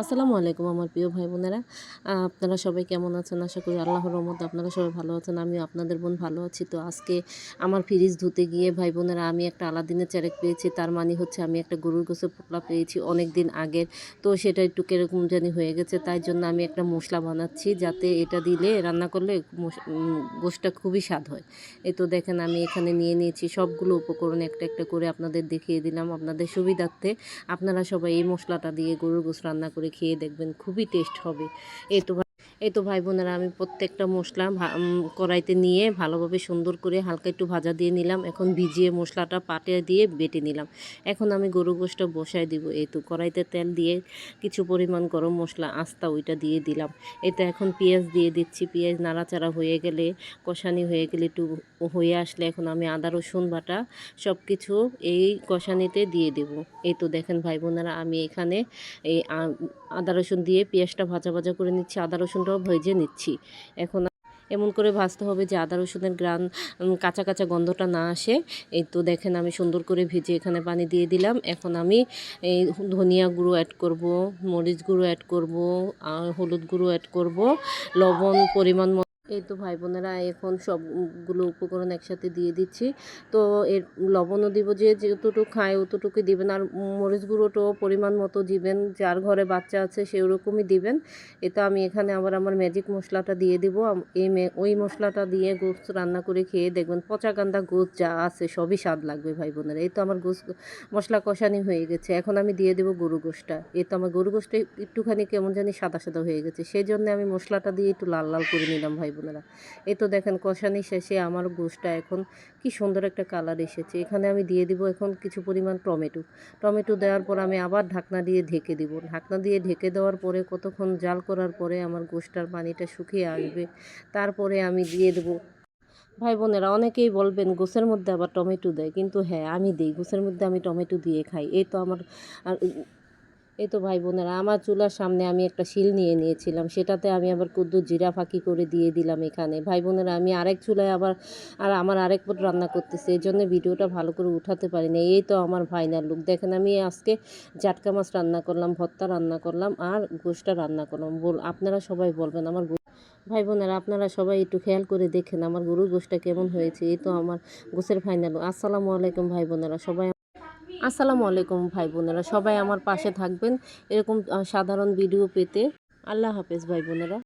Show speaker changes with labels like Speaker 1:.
Speaker 1: আসসালামু আলাইকুম আমার প্রিয় ভাই বোনেরা। আপনারা সবাই কেমন আছেন? আশা করি আল্লাহর রহমতে আপনারা সবাই ভালো আছেন। আমি আপনাদের বোন ভালো আছি। তো আজকে আমার ফ্রিজ ধুতে গিয়ে ভাই বোনেরা, আমি একটা আলাদিনের চেরেক পেয়েছি। তার মানে হচ্ছে আমি একটা গরুর গোসের পোকলা পেয়েছি অনেক দিন আগের। তো সেটা একটু কীরকম জানি হয়ে গেছে। তাই জন্য আমি একটা মশলা বানাচ্ছি যাতে এটা দিলে রান্না করলে গোশটা খুবই স্বাদ হয়। এ তো দেখেন আমি এখানে নিয়ে নিয়েছি সবগুলো উপকরণ একটা একটা করে আপনাদের দেখিয়ে দিলাম আপনাদের সুবিধার্থে। আপনারা সবাই এই মশলাটা দিয়ে গরুর গোস রান্না করে খেয়ে দেখবেন খুবই টেস্ট হবে। এ তো ভাই- এই তো ভাই বোনেরা, আমি প্রত্যেকটা মশলা কড়াইতে নিয়ে ভালোভাবে সুন্দর করে হালকা একটু ভাজা দিয়ে নিলাম। এখন ভিজিয়ে মশলাটা পাটে দিয়ে বেটে নিলাম। এখন আমি গরু গোশটা বসায় দিব। এই তো কড়াইতে তেল দিয়ে কিছু পরিমাণ গরম মশলা, আস্তা ওইটা দিয়ে দিলাম। এতে এখন পেঁয়াজ দিয়ে দিচ্ছি। পেঁয়াজ নাড়াচাড়া হয়ে গেলে, কষানি হয়ে গেলে একটু হয়ে আসলে এখন আমি আদা, রসুন বাটা সব কিছু এই কষানিতে দিয়ে দেব। এই তো দেখেন ভাই বোনেরা, আমি এখানে এই আদা, রসুন দিয়ে পেঁয়াজটা ভাজা ভাজা করে নিচ্ছি। আদা রসুনটাও ভেজে নিচ্ছি। এখন এমন করে ভাজতে হবে যে আদা রসুনের গ্রান কাঁচা কাঁচা গন্ধটা না আসে। এই তো দেখেন আমি সুন্দর করে ভেজে এখানে পানি দিয়ে দিলাম। এখন আমি এই ধনিয়া গুঁড়ো অ্যাড করব, মরিচ গুঁড়ো অ্যাড করব আর হলুদ গুঁড়ো অ্যাড করব, লবণ পরিমাণ এই তো ভাই বোনেরা এখন সবগুলো উপকরণ একসাথে দিয়ে দিচ্ছি। তো এর লবণও দিব, যে যতটুকু খায় অতটুকুই দিবেন। আর মরিচ গুঁড়োটাও পরিমাণ মতো দিবেন। যার ঘরে বাচ্চা আছে সেই রকমই দিবেন। এটা আমি এখানে আবার আমার ম্যাজিক মশলাটা দিয়ে দিব। এই ওই মশলাটা দিয়ে গোস্ত রান্না করে খেয়ে দেখবেন পচা কান্দা গোস্ত যা আছে সবই স্বাদ লাগবে ভাই বোনেরা এই তো আমার গোস্ত, মশলা কষানি হয়ে গেছে। এখন আমি দিয়ে দেবো গরু গোশটা। এই তো আমার গরু গোশটা একটুখানি কেমন জানি সাদা সাদা হয়ে গেছে। সেই জন্য আমি মশলাটা দিয়ে একটু লাল লাল করে নিলাম ভাই বোনেরা এই তো দেখেন কষানি শেষে আমার গোশটা এখন কি সুন্দর একটা কালার এসেছে। এখানে আমি দিয়ে দিব এখন কিছু পরিমাণ টমেটো। টমেটো দেওয়ার পর আমি আবার ঢাকনা দিয়ে ঢেকে দিব। ঢাকনা দিয়ে ঢেকে দেওয়ার পরে কতক্ষণ জাল করার পরে আমার গোশটার পানিটা শুকিয়ে আসবে, তারপরে আমি দিয়ে দেবো। ভাই বোনেরা, অনেকেই বলবেন গোসের মধ্যে আবার টমেটো দেয়, কিন্তু হ্যাঁ আমি দিই। গোসের মধ্যে আমি টমেটো দিয়ে খাই। এই তো আমার এই তো ভাই বোনেরা, আমার চুলার সামনে আমি একটা শিল নিয়ে নিয়েছিলাম। সেটাতে আমি আবার কুদ্দুর জিরা ফাঁকি করে দিয়ে দিলাম এখানে। ভাই বোনেরা, আমি আরেক চুলায় আবার, আর আমার আরেক পট রান্না করতেছি। এই জন্য ভিডিওটা ভালো করে উঠাতে পারি পারিনি। এই তো আমার ফাইনাল লুক দেখেন, আমি আজকে জাটকা মাছ রান্না করলাম, ভত্তা রান্না করলাম, আর গোশটা রান্না করলাম। বল, আপনারা সবাই বলবেন আমার ভাই বোনেরা, আপনারা সবাই একটু খেয়াল করে দেখেন আমার গরুর গোশটা কেমন হয়েছে। এই তো আমার গোসের ফাইনাল আসসালামু আলাইকুম ভাই বোনেরা, সবাই আসসালামু আলাইকুম ভাই বোনেরা, সবাই আমার পাশে থাকবেন এরকম সাধারণ ভিডিও পেতে। আল্লাহ হাফেজ ভাই বোনেরা।